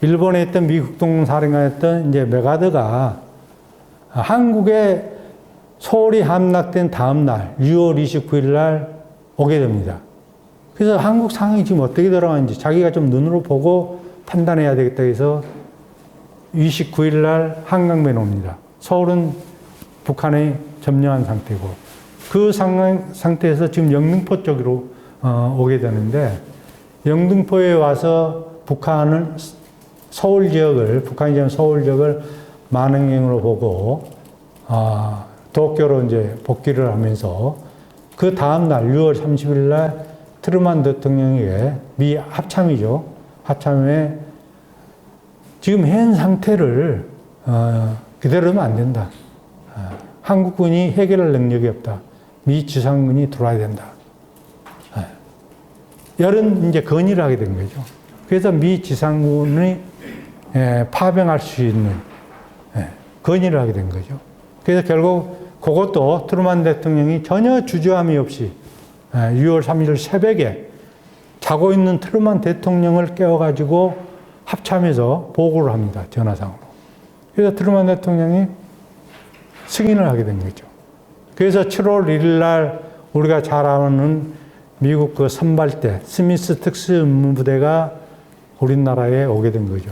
일본에 있던 미국 동사령관이었던 이제 메가드가 한국에 서울이 함락된 다음 날 6월 29일 날 오게 됩니다. 그래서 한국 상황이 지금 어떻게 돌아가는지 자기가 좀 눈으로 보고 판단해야 되겠다 해서 29일 날 한강변에 옵니다. 서울은 북한에 점령한 상태고 그 상황, 상태에서 지금 영등포 쪽으로 어, 오게 되는데 영등포에 와서 북한은 서울 지역을 북한이 지금 서울 지역을 만행행으로 보고 아, 도쿄로 이제 복귀를 하면서 그 다음 날 6월 30일 날 트루만 대통령에게 미 합참이죠. 합참에 지금 현 상태를 어, 그대로면 안 된다. 어, 한국군이 해결할 능력이 없다. 미 지상군이 들어와야 된다. 어, 이런 이제 건의를 하게 된 거죠. 그래서 미 지상군이 예, 파병할 수 있는 예, 건의를 하게 된 거죠. 그래서 결국 그것도 트루만 대통령이 전혀 주저함이 없이 예, 6월 3일 새벽에 자고 있는 트루만 대통령을 깨워가지고 합참해서 보고를 합니다. 전화상으로. 그래서 트루만 대통령이 승인을 하게 된 거죠. 그래서 7월 1일 날 우리가 잘 아는 미국 그 선발대 스미스 특수임무부대가 우리나라에 오게 된 거죠.